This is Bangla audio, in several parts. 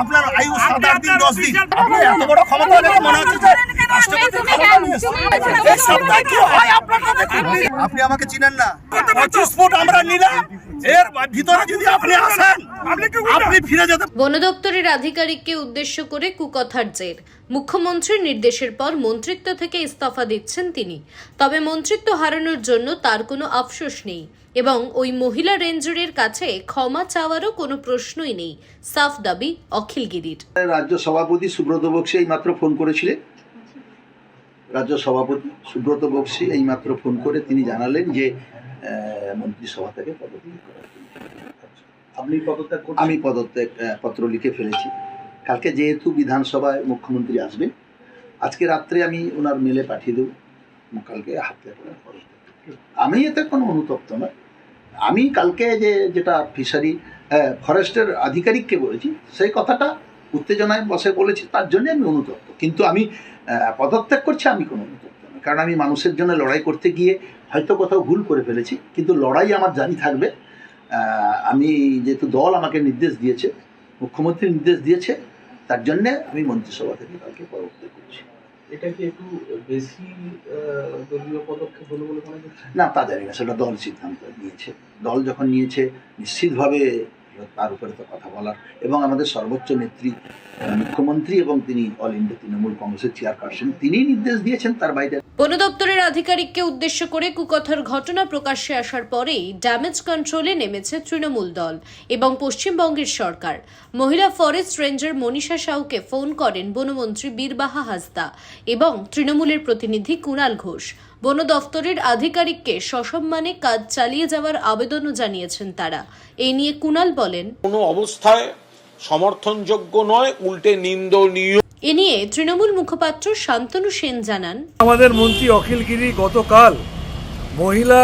আপনার আয়ু সাত আট দিন দশ দিন। আপনি এত বড় ক্ষমতা দেখে মনে হচ্ছে যে রাষ্ট্রপতির ক্ষমতা নিয়ে এই সপ্তাহে কি হয় আপনারটা দেখুন? আপনি আমাকে চিনেন না। পঁচিশ ফুট আমরা নিলাম। এর ভিতরে যদি আপনি আসেন আপনি ফিরে যেতে বন দপ্তরের আধিকারিককে উদ্দেশ্য করে কুকথার জের। মুখ্যমন্ত্রীর নির্দেশের পর মন্ত্রিত্ব থেকে ইস্তফা দিচ্ছেন তিনি। তবে মন্ত্রিত্ব হারানোর জন্য তার কোনো আফসোস নেই এবং ওই মহিলা রেঞ্জারের কাছে ক্ষমা চাওয়ারও কোনো প্রশ্নই নেই সাফ দাবি অখিল গিরির রাজ্য সভাপতি সুব্রত বক্সি এইমাত্র ফোন করেছিলেন রাজ্য সভাপতি সুব্রত বক্সি এইমাত্র ফোন করে তিনি জানালেন যে মন্ত্রিসভা থেকে পদত্যাগ করার আপনি পদত্যাগ আমি পদত্যাগ পত্র লিখে ফেলেছি। কালকে যেহেতু বিধানসভায় মুখ্যমন্ত্রী আসবেন আজকে রাত্রে আমি ওনার মেলে পাঠিয়ে দেবো। কালকে হাতে করে। আমি এতে কোনো অনুতপ্ত নয় আমি কালকে যে যেটা ফিশারি ফরেস্টের আধিকারিককে বলেছি সেই কথাটা উত্তেজনায় বসে বলেছি তার জন্য আমি অনুতপ্ত। কিন্তু আমি পদত্যাগ করছি আমি কোনো অনুতপ্ত নই। কারণ আমি মানুষের জন্য লড়াই করতে গিয়ে হয়তো কোথাও ভুল করে ফেলেছি কিন্তু লড়াই আমার জানি থাকবে। আমি যেহেতু দল আমাকে নির্দেশ দিয়েছে মুখ্যমন্ত্রী নির্দেশ দিয়েছে তার জন্যে আমি মন্ত্রিসভা থেকে কালকে পরবর্তী করছি। এটা কি একটু বেশি দলীয় পদক্ষেপ হলো বলে মনে করছেন না তা জানি না সেটা দল সিদ্ধান্ত নিয়েছে। দল যখন নিয়েছে নিশ্চিতভাবে তার উপরে তো কথা বলার। এবং আমাদের সর্বোচ্চ নেত্রী মুখ্যমন্ত্রী এবং তিনি অল ইন্ডিয়া তৃণমূল কংগ্রেসের চেয়ারপারসন তিনি নির্দেশ দিয়েছেন তার বাইরে। বন দপ্তরের আধিকারিককে উদ্দেশ্য করে কুকথার ঘটনা প্রকাশ্যে আসার পরেই ড্যামেজ কন্ট্রোলে নেমেছে তৃণমূল দল এবং পশ্চিমবঙ্গের সরকার। মহিলা ফরেস্ট রেঞ্জার মনীষা সাউকে ফোন করেন বনমন্ত্রী বীরবাহা হাসদা এবং তৃণমূলের প্রতিনিধি কুণাল ঘোষ। বন দফতরের আধিকারিককে সসম্মানে কাজ চালিয়ে যাওয়ার আবেদনও জানিয়েছেন তারা। এই নিয়ে কুণাল বলেন কোনো অবস্থায় সমর্থনযোগ্য নয় উল্টে নিন্দনীয়। এ নিয়ে তৃণমূল মুখপাত্র শান্তনু সেন জানান আমাদের মন্ত্রী অখিল গিরি গতকাল মহিলা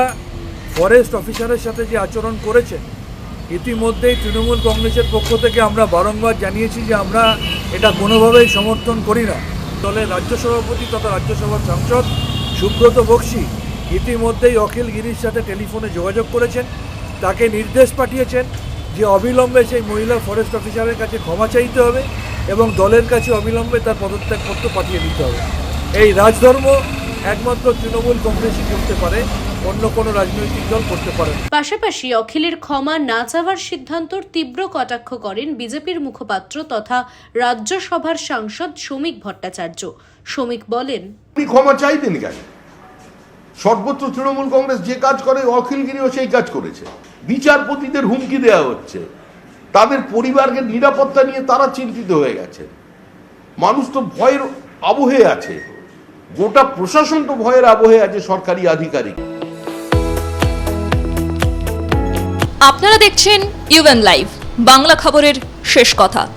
ফরেস্ট অফিসারের সাথে যে আচরণ করেছেন ইতিমধ্যেই তৃণমূল কংগ্রেসের পক্ষ থেকে আমরা বারংবার জানিয়েছি যে আমরা এটা কোনোভাবেই সমর্থন করি না। দলের রাজ্য সভাপতি তথা রাজ্যসভার সাংসদ সুব্রত বক্সি ইতিমধ্যেই অখিল গিরির সাথে টেলিফোনে যোগাযোগ করেছেন তাকে নির্দেশ পাঠিয়েছেন। যে অবিলম্বে সেই মহিলা ফরেস্ট অফিসারের কাছে ক্ষমা চাইতে হবে এবং দলের কাছে অবিলম্বে তার পদত্যাগপত্র পাঠিয়ে দিতে হবে। এই রাজধর্ম একমাত্র তৃণমূল কংগ্রেসই করতে পারে অন্য কোনো রাজনৈতিক দল করতে পারে পাশাপাশি অখিলের ক্ষমা না চাওয়ার সিদ্ধান্তর তীব্র কটাক্ষ করেন বিজেপির মুখপাত্র তথা রাজ্যসভার সাংসদ শ্রমিক ভট্টাচার্য। শ্রমিক বলেন ক্ষমা চাইবেন কেন? সর্বত্র তৃণমূল কংগ্রেস যে কাজ করে, অখিলগিরিও সেই কাজ করেছে। বিচারপতিদের হুমকি দেওয়া হচ্ছে। তাদের পরিবারকে নিরাপত্তা নিয়ে তারা চিন্তিত হয়ে গেছে। মানুষ তো ভয়ের আবহে আছে। গোটা প্রশাসন তো ভয়ের আবহে আছে সরকারি আধিকারিক। আপনারা দেখছেন ইউএন লাইভ বাংলা খবরের শেষ কথা।